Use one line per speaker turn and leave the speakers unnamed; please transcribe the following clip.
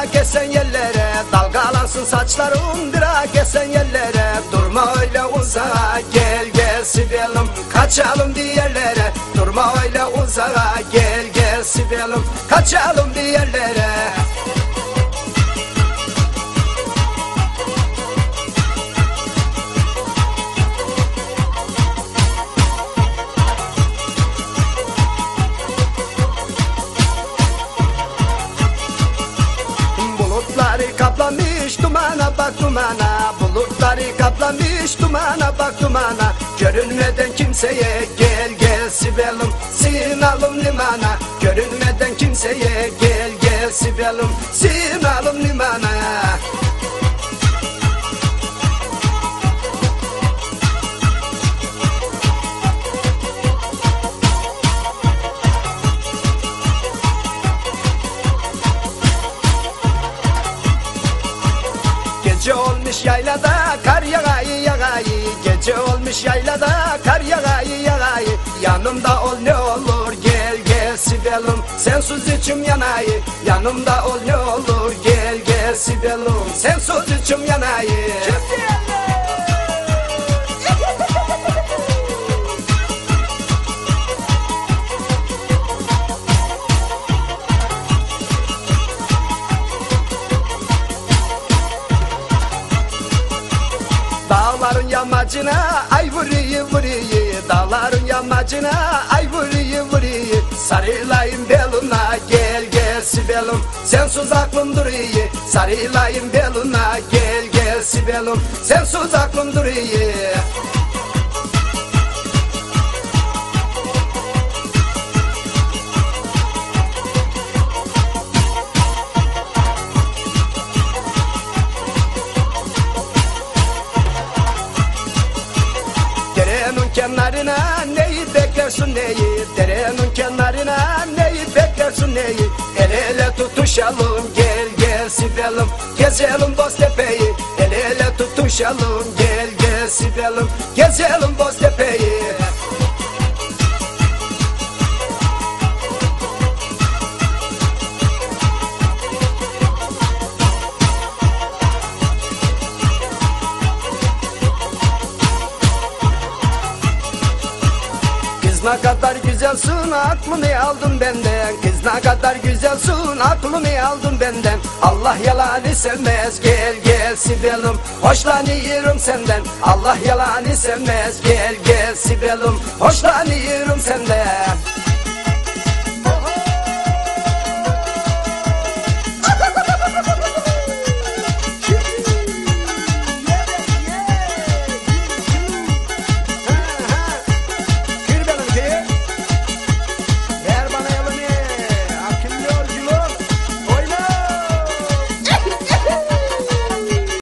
Bırak esen yerlere. Dalgalansın saçların Bırak esen yerlere. Durma öyle uzağa Gel gel Sibel'im Kaçalım bir yerlere Durma öyle uzağa Gel gel Sibel'im Kaçalım bir kaplamış dumana bak dumana. Bulutları kaplamış dumana bak dumana. Görünmeden kimseye gel gel Sibel'im Sinalım limana. Görünmeden kimseye gel gel Sibel'im Sinalım limana olmuş yaylada kar yağayı yağayı. Gece olmuş yaylada kar yağayı yağayı. Yanımda ol ne olur gel gel Sibel'im Sensiz içim yanayı. Yanımda ol ne olur gel gel Sibel'im Sensiz içim yanayı Dağların yamacına ay vuruyu vuruyu Dağların yamacına ay vuruyu vuruyu Sarılayım beluna gel gel Sibel'im Sensiz aklım duruyor. Sarılayım beluna gel gel Sibel'im Sensiz aklım duruyor beklersin neyi? Derenin kenarına neyi beklersin neyi? El ele tutuşalım gel gel Sibel'im Gezelim Boztepe'yi. El ele tutuşalım gel gel Sibel'im Gezelim ne kadar güzelsin aklımı aldın benden? Kız ne kadar güzelsin aklımı aldın benden? Allah yalanı sevmez gel gel Sibel'im Hoşlanıyorum senden. Allah yalanı sevmez gel gel Sibel'im Hoşlanıyorum senden